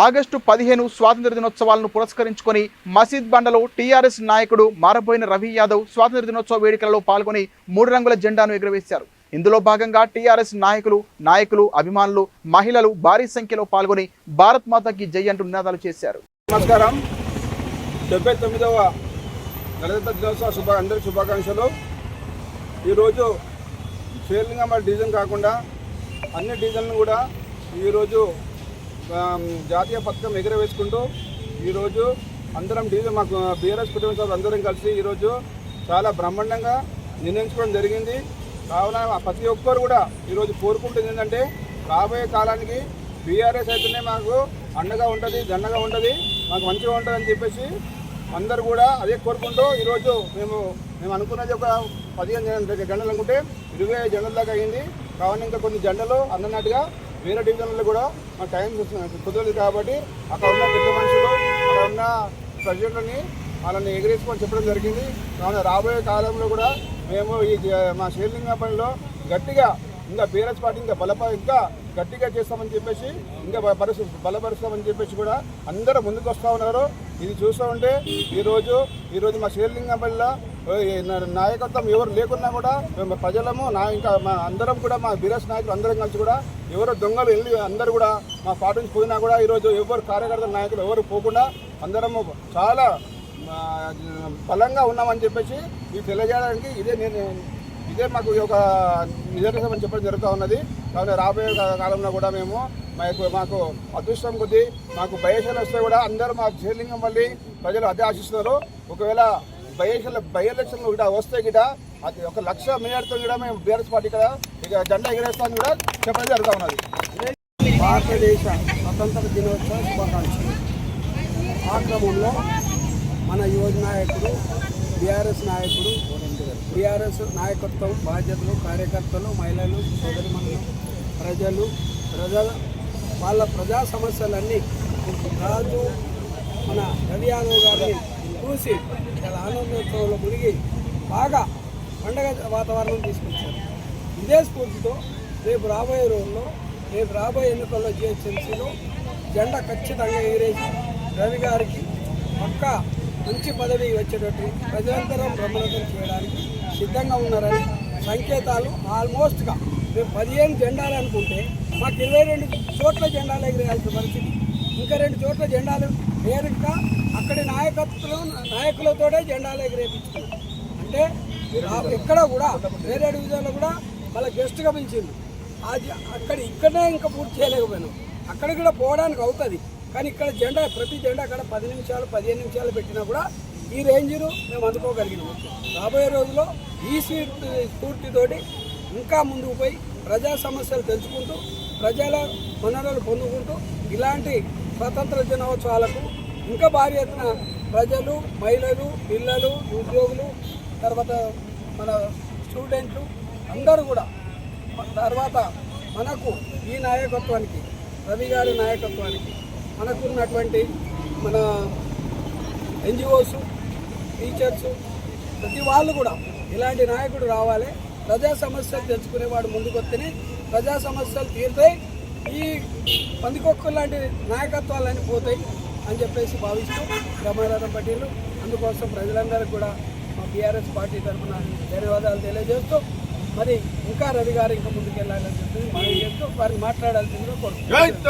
August పదిహేను స్వాతంత్ర దినోత్సవాలను పురస్కరించుకొని మసీద్ బండలో టీఆర్ఎస్ నాయకుడు మారబోయిన రవి యాదవ్ స్వాతంత్ర దినోత్సవ వేడుకలలో పాల్గొని మూడు రంగుల జెండాను ఎగురవేశారు. ఇందులో భాగంగా టీఆర్ఎస్ నాయకులు నాయకులు అభిమానులు మహిళలు భారీ సంఖ్యలో పాల్గొని భారత్ మాతకి జై అంటూ నినాదాలు చేశారు. నమస్కారం. డెబ్బై తొమ్మిదవ గణతంత్ర దినోత్సవ శుభ అందరి శుభాకాంక్షలు. ఈరోజు షేర్లింగమ్మ డివిజన్ కాకుండా అన్ని డివిజన్లు కూడా ఈరోజు జాతీయ పథకం ఎగురవేసుకుంటూ ఈరోజు అందరం డీజీ మాకు బీఆర్ఎస్ కుటుంబ సభ్యులు అందరం కలిసి ఈరోజు చాలా బ్రహ్మాండంగా నిర్ణయించుకోవడం జరిగింది. కావున ప్రతి ఒక్కరు కూడా ఈరోజు కోరుకుంటుంది ఏంటంటే రాబోయే కాలానికి బీఆర్ఎస్ అయితేనే మాకు అండగా ఉంటుంది దండగా ఉంటుంది మాకు మంచిగా ఉంటుంది అని చెప్పేసి అందరు కూడా అదే కోరుకుంటూ ఈరోజు మేము మేము అనుకున్నది ఒక పదిహేను జన- జెండలు అనుకుంటే ఇరవై ఐదు జెండల దాకా అయింది. కావున ఇంకా కొన్ని జెండలు అందనట్టుగా వేరే డివిజన్లు కూడా మా టైం కుదరదు కాబట్టి అక్కడ ఉన్న పెద్ద మనుషులు అక్కడ ఉన్న ప్రజలని వాళ్ళని ఎగిరేసుకొని చెప్పడం జరిగింది. కావున రాబోయే కాలంలో కూడా మేము ఈ మా షేర్లింగ పనిలో గట్టిగా ఇంకా బీఆర్ఎస్ పార్టీ ఇంకా బలప ఇంకా గట్టిగా చేస్తామని చెప్పేసి ఇంకా పరుసు బలపరుస్తామని చెప్పేసి కూడా అందరూ ముందుకు వస్తూ ఉన్నారు. ఇది చూస్తూ ఉంటే ఈరోజు ఈరోజు మా షేర్లింగంపల్లిలో నాయకత్వం ఎవరు లేకున్నా కూడా మేము ప్రజలము నా ఇంకా మా అందరం కూడా మా బీరస్ నాయకులు అందరం కలిసి కూడా ఎవరు దొంగలు వెళ్ళి అందరూ కూడా మా పార్టీ నుంచి పోయినా కూడా ఈరోజు ఎవరు కార్యకర్తల నాయకులు ఎవరు పోకుండా అందరము చాలా బలంగా ఉన్నామని చెప్పేసి ఇది తెలియజేయడానికి ఇదే నేను ఇదే మాకు ఒక నిదర్శనం అని చెప్పడం జరుగుతూ ఉన్నది. కానీ రాబోయే కాలంలో కూడా మేము మాకు మాకు అదృష్టం కొద్దీ మాకు బయలు వస్తే కూడా అందరూ మా శ్రీలింగం మళ్ళీ ప్రజలు అదే ఆశిస్తున్నారు. ఒకవేళ బయలు బై ఎలక్షన్లు కూడా వస్తే గిట అది ఒక లక్ష మేయర్తో కూడా మేము బీఆర్ఎస్ పార్టీ కదా ఇక జెండా ఎగరేస్తామని కూడా చెప్పడం జరుగుతూ ఉన్నది. భారతదేశ స్వతంత్ర దినోత్సవ శుభాకాంక్షలు. ఆ క్రమంలో మన యువజ నాయకుడు బీఆర్ఎస్ నాయకుడు బీఆర్ఎస్ నాయకత్వం బాధ్యతలు కార్యకర్తలు మహిళలు సోదరిమణులు ప్రజలు ప్రజల వాళ్ళ ప్రజా సమస్యలన్నీ రాజు మన రవి యాదవ్ గారిని చూసి చాలా ఆనందోత్సవంలో మునిగి బాగా పండగ వాతావరణం తీసుకొచ్చారు. ఇదే స్ఫూర్తితో రేపు రాబోయే రోజుల్లో రేపు రాబోయే ఎన్నికల్లో జిహెచ్ఎంసీలో జెండా ఖచ్చితంగా ఎగిరేసి రవి గారికి పక్క మంచి పదవి వచ్చేటట్టు ప్రజలంతరం బ్రహ్మరథం చేయడానికి సిద్ధంగా ఉన్నారని సంకేతాలు ఆల్మోస్ట్గా మేము పదిహేను జెండాలు అనుకుంటే మాకు ఇరవై రెండు చోట్ల జెండాలు ఎగిరేయాల్సిన పరిస్థితి. ఇంకా రెండు చోట్ల జెండాలు నేరుగా అక్కడి నాయకత్వం నాయకులతోటే జెండాలు ఎగిరేపించుకున్నాం. అంటే ఆ- ఎక్కడ కూడా వేరే డివిజన్లో కూడా వాళ్ళ గెస్ట్గా పిలిచింది అది అక్కడ ఇక్కడనే ఇంకా పూర్తి చేయలేకపోయినాం. అక్కడ కూడా పోవడానికి అవుతుంది. కానీ ఇక్కడ జెండా ప్రతి జెండా అక్కడ పది నిమిషాలు పదిహేను నిమిషాలు పెట్టినా కూడా ఈ రేంజ్ను మేము అందుకోగలిగినాం. రాబోయే రోజుల్లో ఈ స్ఫూర్తి స్ఫూర్తితోటి ఇంకా ముందుకు పోయి ప్రజా సమస్యలు తెలుసుకుంటూ ప్రజల వనరులు పొందుకుంటూ ఇలాంటి స్వతంత్ర దినోత్సవాలకు ఇంకా భారీ ఎత్తున ప్రజలు మహిళలు పిల్లలు ఉద్యోగులు తర్వాత మన స్టూడెంట్లు అందరూ కూడా తర్వాత మనకు ఈ నాయకత్వానికి రవి గారి నాయకత్వానికి మనకున్నటువంటి మన ఎన్జిఓస్ టీచర్స్ ప్రతి వాళ్ళు కూడా ఇలాంటి నాయకుడు రావాలి. ప్రజా సమస్యలు తెలుసుకునేవాడు ముందుకొస్తేనే ప్రజా సమస్యలు తీరుతాయి. ఈ పందికొక్కు లాంటి నాయకత్వాలన్నీ పోతాయి అని చెప్పేసి భావిస్తూ రమారాధ పటేలు అందుకోసం ప్రజలందరికీ కూడా మా బీఆర్ఎస్ పార్టీ తరఫున ధన్యవాదాలు తెలియజేస్తూ మరి ఇంకా రవి గారు ఇంకా ముందుకెళ్ళాలని చెప్పి మనం చేస్తూ వారికి మాట్లాడాల్సిందిగా కోరుకుంటున్నాం